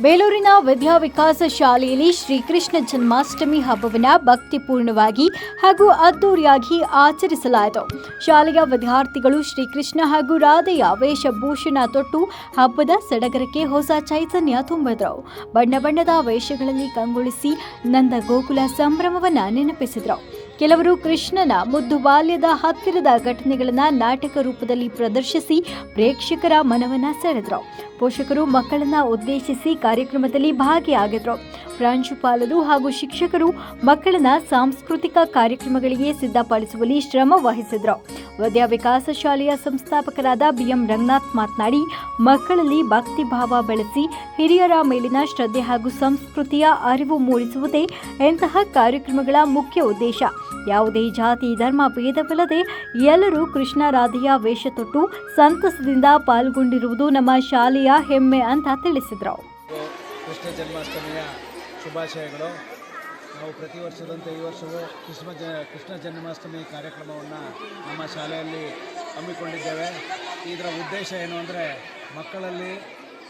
ಬೇಲೂರಿನ ವಿದ್ಯಾವಿಕಾಸ ಶಾಲೆಯಲ್ಲಿ ಶ್ರೀಕೃಷ್ಣ ಜನ್ಮಾಷ್ಟಮಿ ಹಬ್ಬವನ್ನು ಭಕ್ತಿಪೂರ್ಣವಾಗಿ ಹಾಗೂ ಅದ್ದೂರಿಯಾಗಿ ಆಚರಿಸಲಾಯಿತು. ಶಾಲೆಯ ವಿದ್ಯಾರ್ಥಿಗಳು ಶ್ರೀಕೃಷ್ಣ ಹಾಗೂ ರಾಧೆಯ ವೇಷಭೂಷಣ ತೊಟ್ಟು ಹಬ್ಬದ ಸಡಗರಕ್ಕೆ ಹೊಸ ಚೈತನ್ಯ ತುಂಬಿದ್ರು. ಬಣ್ಣ ಬಣ್ಣದ ವೇಷಗಳಲ್ಲಿ ಕಂಗೊಳಿಸಿ ನಂದ ಗೋಕುಲ ಸಂಭ್ರಮವನ್ನು ನೆನಪಿಸಿದ್ರು. ಕೆಲವರು ಕೃಷ್ಣನ ಮುದ್ದು ಬಾಲ್ಯದ ಹತ್ತಿರದ ಘಟನೆಗಳನ್ನು ನಾಟಕ ರೂಪದಲ್ಲಿ ಪ್ರದರ್ಶಿಸಿ ಪ್ರೇಕ್ಷಕರ ಮನವನ್ನ ಸೆಳೆದ್ರು. ಪೋಷಕರು ಮಕ್ಕಳನ್ನ ಉದ್ದೇಶಿಸಿ ಕಾರ್ಯಕ್ರಮದಲ್ಲಿ ಭಾಗಿಯಾಗಿದ್ರು. ಪ್ರಾಂಶುಪಾಲರು ಹಾಗೂ ಶಿಕ್ಷಕರು ಮಕ್ಕಳನ್ನ ಸಾಂಸ್ಕೃತಿಕ ಕಾರ್ಯಕ್ರಮಗಳಿಗೆ ಸಿದ್ಧಪಡಿಸುವಲ್ಲಿ ಶ್ರಮ ವಹಿಸಿದ್ರು. ವಿದ್ಯಾವಿಕಾಸ ಶಾಲೆಯ ಸಂಸ್ಥಾಪಕರಾದ ಬಿಎಂ ರಂಗನಾಥ್ ಮಾತನಾಡಿ, ಮಕ್ಕಳಲ್ಲಿ ಭಕ್ತಿ ಭಾವ ಬೆಳೆಸಿ ಹಿರಿಯರ ಮೇಲಿನ ಶ್ರದ್ಧೆ ಹಾಗೂ ಸಂಸ್ಕೃತಿಯ ಅರಿವು ಮೂಡಿಸುವುದೇ ಇಂತಹ ಕಾರ್ಯಕ್ರಮಗಳ ಮುಖ್ಯ ಉದ್ದೇಶ. ಯಾವುದೇ ಜಾತಿ, ಧರ್ಮ, ಭೇದವಿಲ್ಲದೆ ಎಲ್ಲರೂ ಕೃಷ್ಣ ರಾಧೆಯ ವೇಷ ತೊಟ್ಟು ಸಂತಸದಿಂದ ಪಾಲ್ಗೊಂಡಿರುವುದು ನಮ್ಮ ಶಾಲೆಯ ಹೆಮ್ಮೆ ಅಂತ ತಿಳಿಸಿದರು. ಕೃಷ್ಣ ಜನ್ಮಾಷ್ಟಮಿಯ ಶುಭಾಶಯಗಳು. ನಾವು ಪ್ರತಿ ವರ್ಷದಂತೆ ಈ ವರ್ಷವೂ ಕೃಷ್ಣ ಜ, ಕೃಷ್ಣ ಜನ್ಮಾಷ್ಟಮಿ ಕಾರ್ಯಕ್ರಮವನ್ನು ನಮ್ಮ ಶಾಲೆಯಲ್ಲಿ ಹಮ್ಮಿಕೊಂಡಿದ್ದೇವೆ. ಇದರ ಉದ್ದೇಶ ಏನು ಅಂದರೆ ಮಕ್ಕಳಲ್ಲಿ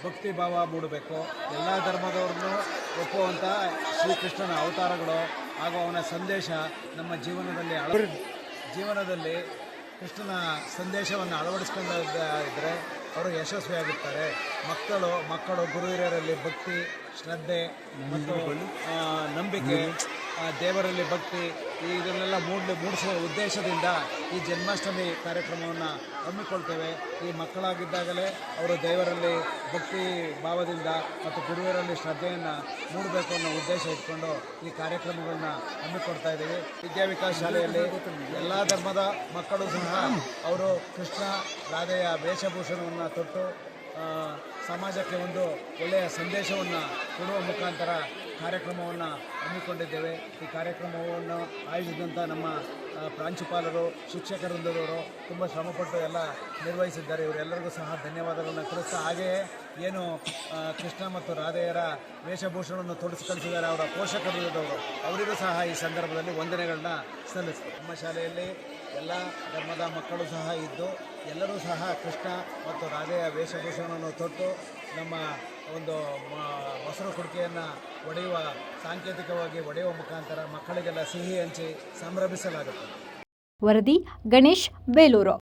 ಭಕ್ತಿ ಭಾವ ಮೂಡಬೇಕು. ಎಲ್ಲ ಧರ್ಮದವ್ರನ್ನೂ ಒಪ್ಪುವಂಥ ಶ್ರೀಕೃಷ್ಣನ ಅವತಾರಗಳು ಹಾಗೂ ಅವನ ಸಂದೇಶ ನಮ್ಮ ಜೀವನದಲ್ಲಿ ಅಳ ಜೀವನದಲ್ಲಿ ಕೃಷ್ಣನ ಸಂದೇಶವನ್ನು ಅಳವಡಿಸ್ಕೊಂಡ ಇದ್ದರೆ ಅವರು ಯಶಸ್ವಿಯಾಗುತ್ತಾರೆ. ಮಕ್ಕಳು ಮಕ್ಕಳು ಗುರು ಹಿರಿಯರಲ್ಲಿ ಭಕ್ತಿ ಶ್ರದ್ಧೆ ಮತ್ತು ನಂಬಿಕೆ. ದೇವರಲ್ಲಿ ಭಕ್ತಿ ಇದನ್ನೆಲ್ಲ ಮೂಡ್ ಮೂಡಿಸುವ ಉದ್ದೇಶದಿಂದ ಈ ಜನ್ಮಾಷ್ಟಮಿ ಕಾರ್ಯಕ್ರಮವನ್ನು ಹಮ್ಮಿಕೊಳ್ತೇವೆ. ಈ ಮಕ್ಕಳಾಗಿದ್ದಾಗಲೇ ಅವರು ದೇವರಲ್ಲಿ ಭಕ್ತಿ ಭಾವದಿಂದ ಮತ್ತು ಗುರುವರಲ್ಲಿ ಶ್ರದ್ಧೆಯನ್ನು ಮೂಡಬೇಕು ಅನ್ನೋ ಉದ್ದೇಶ ಇಟ್ಕೊಂಡು ಈ ಕಾರ್ಯಕ್ರಮಗಳನ್ನ ಹಮ್ಮಿಕೊಡ್ತಾ ಇದ್ದೀವಿ. ವಿದ್ಯಾವಿಕಾಸ ಶಾಲೆಯಲ್ಲಿ ಎಲ್ಲ ಧರ್ಮದ ಮಕ್ಕಳು ಸಹ ಅವರು ಕೃಷ್ಣ, ರಾಧೆಯ ವೇಷಭೂಷಣವನ್ನು ತೊಟ್ಟು ಸಮಾಜಕ್ಕೆ ಒಂದು ಒಳ್ಳೆಯ ಸಂದೇಶವನ್ನು ಕೊಡುವ ಮುಖಾಂತರ ಕಾರ್ಯಕ್ರಮವನ್ನು ಹಮ್ಮಿಕೊಂಡಿದ್ದೇವೆ. ಈ ಕಾರ್ಯಕ್ರಮವನ್ನು ಆಯೋಜಿಸಿದಂಥ ನಮ್ಮ ಪ್ರಾಂಶುಪಾಲರು ಶಿಕ್ಷಕ ವೃಂದದವರು ತುಂಬ ಶ್ರಮಪಟ್ಟು ಎಲ್ಲ ನಿರ್ವಹಿಸಿದ್ದಾರೆ. ಇವರೆಲ್ಲರಿಗೂ ಸಹ ಧನ್ಯವಾದಗಳನ್ನು ತಿಳಿಸ್ತಾ ಹಾಗೆಯೇ ಏನು ಕೃಷ್ಣ ಮತ್ತು ರಾಧೆಯರ ವೇಷಭೂಷಣವನ್ನು ತೊಡಸಿ ಕಳಿಸಿದ್ದಾರೆ ಅವರ ಪೋಷಕರಿದ್ದವರು ಅವರಿಗೂ ಸಹ ಈ ಸಂದರ್ಭದಲ್ಲಿ ವಂದನೆಗಳನ್ನ ಸಲ್ಲಿಸ್ತಾರೆ ನಮ್ಮ ಶಾಲೆಯಲ್ಲಿ ಎಲ್ಲ ಧರ್ಮದ ಮಕ್ಕಳು ಸಹ ಇದ್ದು, ಎಲ್ಲರೂ ಸಹ ಕೃಷ್ಣ ಮತ್ತು ರಾಧೆಯ ವೇಷಭೂಷಣವನ್ನು ತೊಟ್ಟು ನಮ್ಮ ಒಂದು ಮೊಸರು ಕುಡಿಕೆಯನ್ನು ಒಡೆಯುವ ಸಾಂಕೇತಿಕವಾಗಿ ಒಡೆಯುವ ಮುಖಾಂತರ ಮಕ್ಕಳಿಗೆಲ್ಲ ಸಿಹಿ ಹಂಚಿ ಸಂಭ್ರಮಿಸಲಾಗುತ್ತದೆ. ವರದಿ ಗಣೇಶ್ ಬೇಲೂರು.